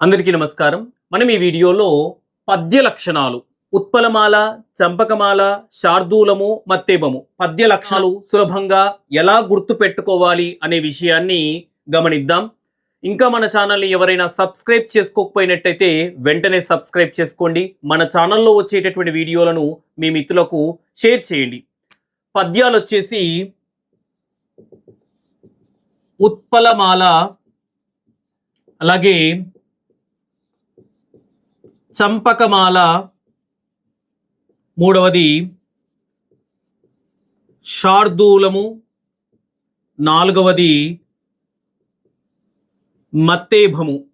అందరికీ నమస్కారం. మనం ఈ వీడియోలో పద్య లక్షణాలు ఉత్పలమాల చంపకమాల శార్దూలము మత్తేబము పద్య లక్షణాలు సులభంగా ఎలా గుర్తు పెట్టుకోవాలి అనే విషయాన్ని గమనిద్దాం. ఇంకా మన ఛానల్ని ఎవరైనా సబ్స్క్రైబ్ చేసుకోకపోయినట్టయితే వెంటనే సబ్స్క్రైబ్ చేసుకోండి. మన ఛానల్లో వచ్చేటటువంటి వీడియోలను మీ మిత్రులకు షేర్ చేయండి. పద్యాలు వచ్చేసి ఉత్పలమాల అలాగే చంపకమాల మూడవది శార్దూలము నాలుగవది మత్తేభము.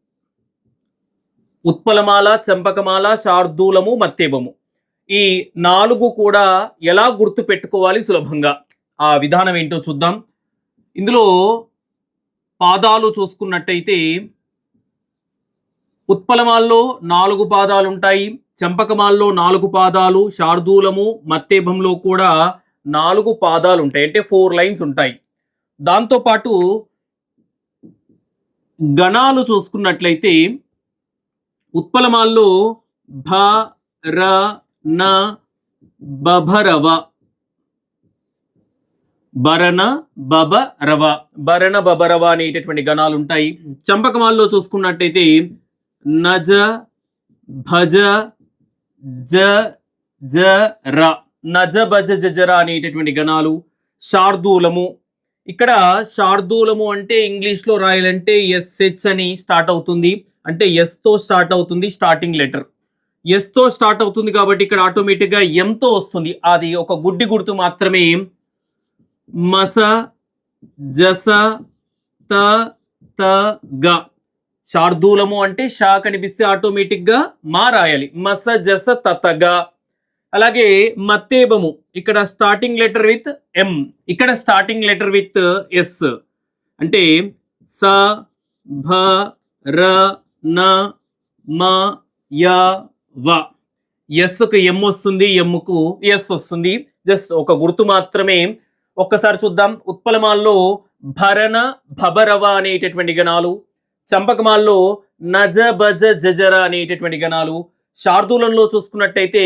ఉత్పలమాల చంపకమాల శార్దూలము మత్తేభము. ఈ నాలుగు కూడా ఎలా గుర్తు పెట్టుకోవాలి సులభంగా? ఆ విధానం ఏంటో చూద్దాం. ఇందులో పాదాలు చూసుకున్నట్టయితే ఉత్పలమాల్లో నాలుగు పాదాలు ఉంటాయి చంపకమాల్లో నాలుగు పాదాలు శార్దూలము మత్తేభంలో కూడా నాలుగు పాదాలు ఉంటాయి అంటే ఫోర్ లైన్స్ ఉంటాయి. దాంతోపాటు గణాలు చూసుకున్నట్లయితే ఉత్పలమాల్లో భ ర న బభరవ. భరణ బబ రవ భరణ బబరవ అనేటటువంటి గణాలు ఉంటాయి చంపకమాల్లో చూసుకున్నట్టయితే నజ భజ జ జ ర. నజ భజ జజర అనేటటువంటి గణాలు శార్దూలము. ఇక్కడ శార్దూలము అంటే ఇంగ్లీష్లో రాయాలంటే ఎస్హెచ్ అని స్టార్ట్ అవుతుంది. అంటే ఎస్తో స్టార్ట్ అవుతుంది స్టార్టింగ్ లెటర్. ఎస్తో స్టార్ట్ అవుతుంది కాబట్టి ఇక్కడ ఆటోమేటిక్గా ఎంతో వస్తుంది. అది ఒక గుడ్డి గుర్తు మాత్రమే. మస జస త త గ. శార్దూలము అంటే షా కనిపిస్తే ఆటోమేటిక్గా మా రాయాలి మస జస తతగా. అలాగే మత్తేబము ఇక్కడ స్టార్టింగ్ లెటర్ విత్ ఎం ఇక్కడ స్టార్టింగ్ లెటర్ విత్ ఎస్ అంటే స భ ర న మ య వ. ఎస్కు ఎం వస్తుంది ఎమ్కు ఎస్ వస్తుంది. జస్ట్ ఒక గుర్తు మాత్రమే. ఒక్కసారి చూద్దాం. ఉత్పలమాల్లో భరణ భబరవ అనేటటువంటి గణాలు. చంపకమాల్లో నజ బజ జజర అనేటటువంటి గణాలు శార్దూలంలో చూసుకున్నట్టయితే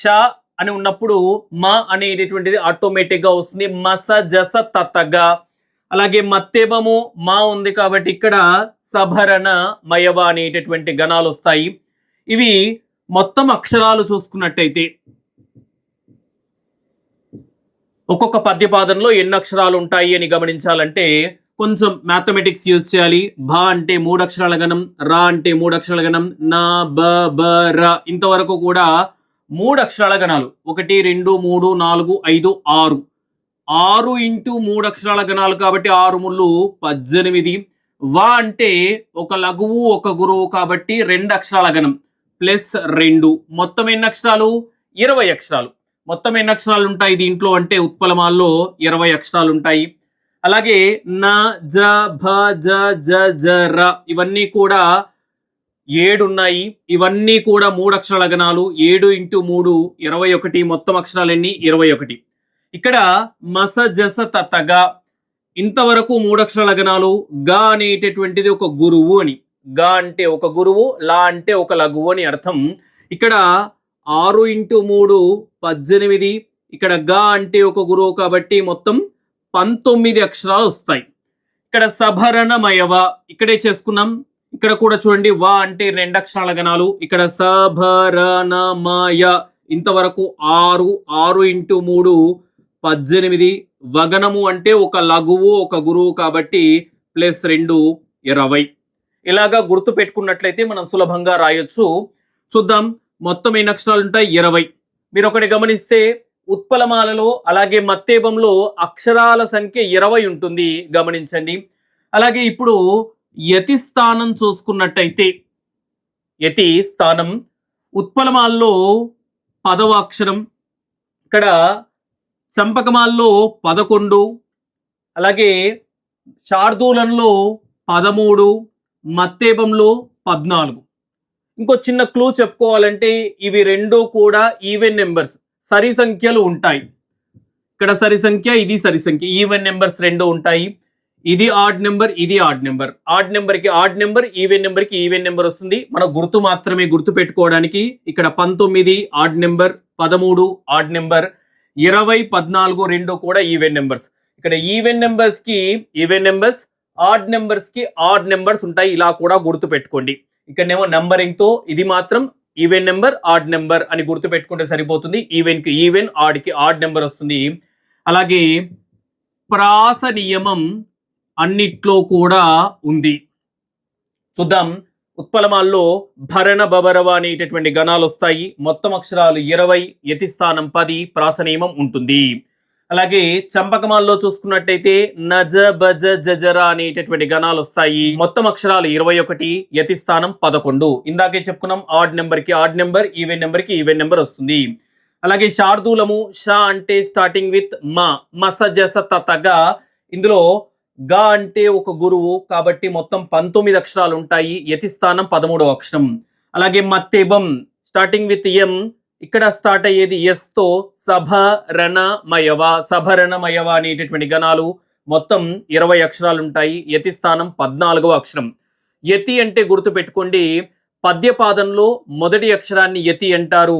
షా అని ఉన్నప్పుడు మా అనేటటువంటిది ఆటోమేటిక్గా వస్తుంది. మస జస తత్తగా అలాగే మత్తేబము మా ఉంది కాబట్టి ఇక్కడ సభరణ మయవ అనేటటువంటి గణాలు వస్తాయి. ఇవి మొత్తం అక్షరాలు చూసుకున్నట్టయితే ఒక్కొక్క పద్యపాదంలో ఎన్ని అక్షరాలు ఉంటాయి అని గమనించాలంటే కొంచెం మ్యాథమెటిక్స్ యూజ్ చేయాలి. భ అంటే మూడు అక్షరాల గణం రా అంటే మూడు అక్షరాల గణం నా బ బ ర ఇంతవరకు కూడా మూడు అక్షరాల గణాలు ఒకటి రెండు మూడు నాలుగు ఐదు ఆరు. ఆరు ఇంటూ మూడు అక్షరాల గణాలు కాబట్టి ఆరు ముళ్ళు పద్దెనిమిది. వా అంటే ఒక లఘువు ఒక గురువు కాబట్టి రెండు అక్షరాల గణం ప్లస్ రెండు. మొత్తం ఎన్ని అక్షరాలు? ఇరవై అక్షరాలు. మొత్తం ఎన్ని అక్షరాలు ఉంటాయి దీంట్లో? అంటే ఉత్పలమాల్లో ఇరవై అక్షరాలు ఉంటాయి. అలాగే న జ భ జ జ జ ర ఇవన్నీ కూడా ఏడు ఉన్నాయి ఇవన్నీ కూడా మూడు అక్షరాల గణాలు ఏడు ఇంటూ మూడు ఇరవై ఒకటి. మొత్తం అక్షరాలన్నీ? ఇరవై ఒకటి. ఇక్కడ మస జస తతగా ఇంతవరకు మూడు అక్షరాల గణాలు గా అనేటటువంటిది ఒక గురువు అని. గా అంటే ఒక గురువు లా అంటే ఒక లఘువు అని అర్థం. ఇక్కడ ఆరు ఇంటూ మూడు పద్దెనిమిది. ఇక్కడ గా అంటే ఒక గురువు కాబట్టి మొత్తం పంతొమ్మిది అక్షరాలు వస్తాయి. ఇక్కడ సభరణమయవ ఇక్కడే చేసుకున్నాం. ఇక్కడ కూడా చూడండి వా అంటే రెండు అక్షరాల గణాలు. ఇక్కడ సభరణమయ ఇంతవరకు ఆరు ఆరు ఇంటూ మూడు పద్దెనిమిది. వగనము అంటే ఒక లఘువు ఒక గురువు కాబట్టి ప్లస్ రెండు ఇరవై. ఇలాగా గుర్తు పెట్టుకున్నట్లయితే మనం సులభంగా రాయొచ్చు. చూద్దాం మొత్తం ఎన్ని అక్షరాలు ఉంటాయి? ఇరవై. మీరు ఒకటి గమనిస్తే ఉత్పలమాలలో అలాగే మత్తేబంలో అక్షరాల సంఖ్య ఇరవై ఉంటుంది. గమనించండి. అలాగే ఇప్పుడు యతి స్థానం చూసుకున్నట్టయితే యతి స్థానం ఉత్పలమాల్లో పదవ అక్షరం ఇక్కడ చంపకమాల్లో పదకొండు అలాగే శార్దూలంలో పదమూడు మత్తేపంలో పద్నాలుగు. ఇంకో చిన్న క్లూ చెప్పుకోవాలంటే ఇవి రెండు కూడా ఈవెన్ నెంబర్స్. సరి సంఖ్యలు ఉంటాయి. ఇక్కడ సరి సంఖ్య ఇది సరి సంఖ్య ఈవెన్ నెంబర్స్ రెండు ఉంటాయి. ఇది ఆడ్ నెంబర్ ఇది ఆడ్ నెంబర్ ఆడ్ నెంబర్కి ఆడ్ నెంబర్ ఈవెన్ నెంబర్కి ఈవెన్ నెంబర్ వస్తుంది. మన గుర్తు మాత్రమే గుర్తు పెట్టుకోవడానికి ఇక్కడ పంతొమ్మిది ఆడ్ నెంబర్ పదమూడు ఆడ్ నెంబర్ ఇరవై పద్నాలుగు రెండు కూడా ఈవెన్ నెంబర్స్ ఇక్కడ ఈవెన్ నెంబర్స్కి ఈవెన్ నెంబర్స్ ఆడ్ నెంబర్స్కి ఆడ్ నెంబర్స్ ఉంటాయి. ఇలా కూడా గుర్తు పెట్టుకోండి. ఇక్కడనేమో నంబరింగ్తో ఇది మాత్రం ఈవెన్ నెంబర్ ఆడ్ నెంబర్ అని గుర్తు పెట్టుకుంటే సరిపోతుంది. ఈవెన్కి ఈవెన్ ఆడ్కి ఆడ్ నెంబర్ వస్తుంది. అలాగే ప్రాస నియమం అన్నిట్లో కూడా ఉంది. చూద్దాం. ఉత్పలమాల్లో భరణ బబరవ అనేటటువంటి గణాలు వస్తాయి. మొత్తం అక్షరాలు ఇరవై యతిస్థానం పది ప్రాస నియమం ఉంటుంది. అలాగే చంపకమాల్లో చూసుకున్నట్టయితే నజ బజ జజర అనేటటువంటి గణాలు వస్తాయి. మొత్తం అక్షరాలు ఇరవై ఒకటి యతిస్థానం పదకొండు. ఇందాకే చెప్పుకున్నాం ఆడ్ నెంబర్కి ఆడ్ నెంబర్ ఈవెన్ నెంబర్కి ఈవెన్ నెంబర్ వస్తుంది. అలాగే శార్దూలము షా అంటే స్టార్టింగ్ విత్ మ మస జస తతగా ఇందులో గా అంటే ఒక గురువు కాబట్టి మొత్తం పంతొమ్మిది అక్షరాలు ఉంటాయి. యతిస్థానం పదమూడవ అక్షరం. అలాగే మత్తేబం స్టార్టింగ్ విత్ ఎం ఇక్కడ స్టార్ట్ అయ్యేది ఎస్తో సభరణమయవ సభరణమయవ సభ రణమయవ అనేటటువంటి గణాలు మొత్తం ఇరవై అక్షరాలు ఉంటాయి. యతి స్థానం పద్నాలుగవ అక్షరం. యతి అంటే గుర్తు పెట్టుకోండి పద్యపాదంలో మొదటి అక్షరాన్ని యతి అంటారు.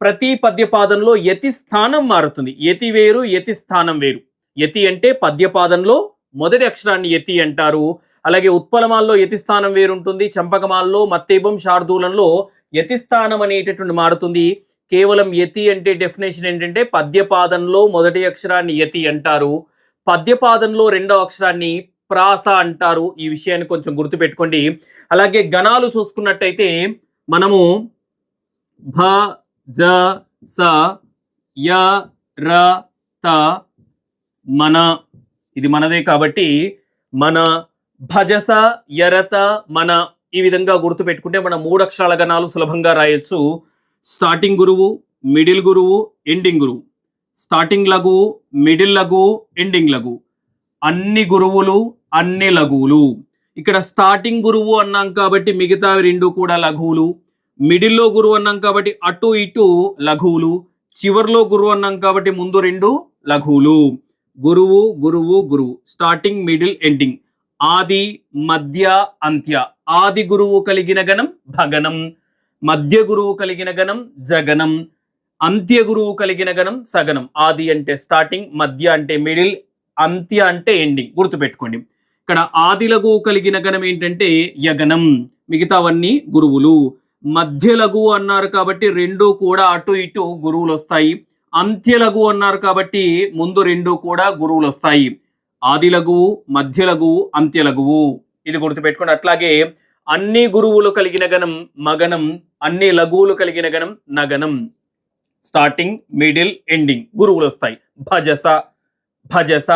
ప్రతి పద్యపాదంలో యతి స్థానం మారుతుంది. యతి వేరు యతి స్థానం వేరు. యతి అంటే పద్యపాదంలో మొదటి అక్షరాన్ని యతి అంటారు. అలాగే ఉత్పలమాల్లో యతి స్థానం వేరుంటుంది. చంపకమాల్లో మత్తేబం శార్దూలంలో యతి స్థానం అనేటటువంటి మారుతుంది. కేవలం యతి అంటే డెఫినేషన్ ఏంటంటే పద్యపాదంలో మొదటి అక్షరాన్ని యతి అంటారు. పద్యపాదంలో రెండవ అక్షరాన్ని ప్రాస అంటారు. ఈ విషయాన్ని కొంచెం గుర్తుపెట్టుకోండి. అలాగే గణాలు చూసుకున్నట్టయితే మనము భ జ స య ర త మన. ఇది మనదే కాబట్టి మన భజస యరత మన ఈ విధంగా గుర్తుపెట్టుకుంటే మన మూడు అక్షరాల గణాలు సులభంగా రాయొచ్చు. స్టార్టింగ్ గురువు మిడిల్ గురువు ఎండింగ్ గురువు. స్టార్టింగ్ లఘువు మిడిల్ లఘువు ఎండింగ్ లఘువు అన్ని గురువులు అన్ని లఘువులు. ఇక్కడ స్టార్టింగ్ గురువు అన్నాం కాబట్టి మిగతా రెండు కూడా లఘువులు. మిడిల్లో గురువు అన్నాం కాబట్టి అటు ఇటు లఘువులు. చివర్లో గురువు అన్నాం కాబట్టి ముందు రెండు లఘువులు. గురువు గురువు గురువు. Starting middle ending. ఆది మధ్య అంత్య. ఆది గురువు కలిగిన గణం భగనం మధ్య గురువు కలిగిన గణం జగనం అంత్య గురువు కలిగిన గణం సగనం ఆది అంటే స్టార్టింగ్ మధ్య అంటే మిడిల్ అంత్య అంటే ఎండింగ్ గుర్తుపెట్టుకోండి. ఇక్కడ ఆది లఘువు కలిగిన గణం ఏంటంటే యగనం మిగతావన్నీ గురువులు. మధ్య లఘువు అన్నారు కాబట్టి రెండు కూడా అటు ఇటు గురువులు వస్తాయి అంత్య లఘువు అన్నారు కాబట్టి ముందు రెండు కూడా గురువులు వస్తాయి ఆది లఘువు మధ్య లఘువు అంత్య లఘువు ఇది గుర్తుపెట్టుకోండి. అట్లాగే అన్ని గురువులు కలిగిన గణం మగనం అన్ని లఘువులు కలిగిన గణం నగనం స్టార్టింగ్ మిడిల్ ఎండింగ్ గురువులు వస్తాయి. భజస భజస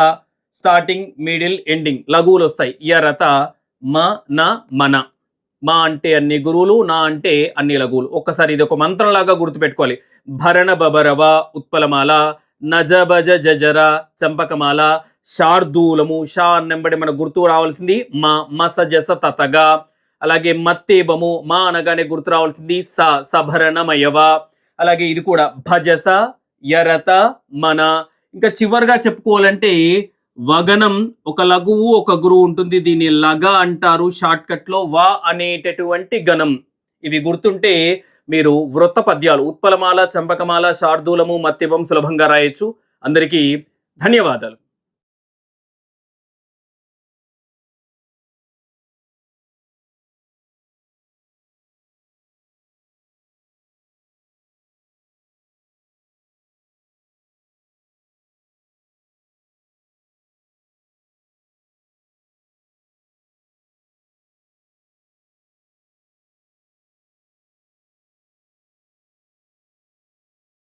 స్టార్టింగ్ మిడిల్ ఎండింగ్ లఘువులు వస్తాయి. యరత మ న మన. మా అంటే అన్ని గురువులు నా అంటే అన్ని లఘువులు. ఒక్కసారి ఇది ఒక మంత్రంలాగా గుర్తుపెట్టుకోవాలి. భరణ బబరవ ఉత్పలమాల నజబజ జజర చంపకమాల శార్దూలము షా అన్నెంబడి మన గుర్తు రావాల్సింది మా మసజస తతగా. అలాగే మత్తేబము మా అనగానే గుర్తు రావాల్సింది స సభరణమయవ. అలాగే ఇది కూడా భజస యరత మన. ఇంకా చివరిగా చెప్పుకోవాలంటే వగనం ఒక లఘువు ఒక గురువు ఉంటుంది. దీన్ని లగ అంటారు షార్ట్కట్లో వా అనేటటువంటి గణం. ఇవి గుర్తుంటే మీరు వృత్త పద్యాలు ఉత్పలమాల చంపకమాల శార్దూలము మత్యవం సులభంగా రాయొచ్చు. అందరికీ ధన్యవాదాలు.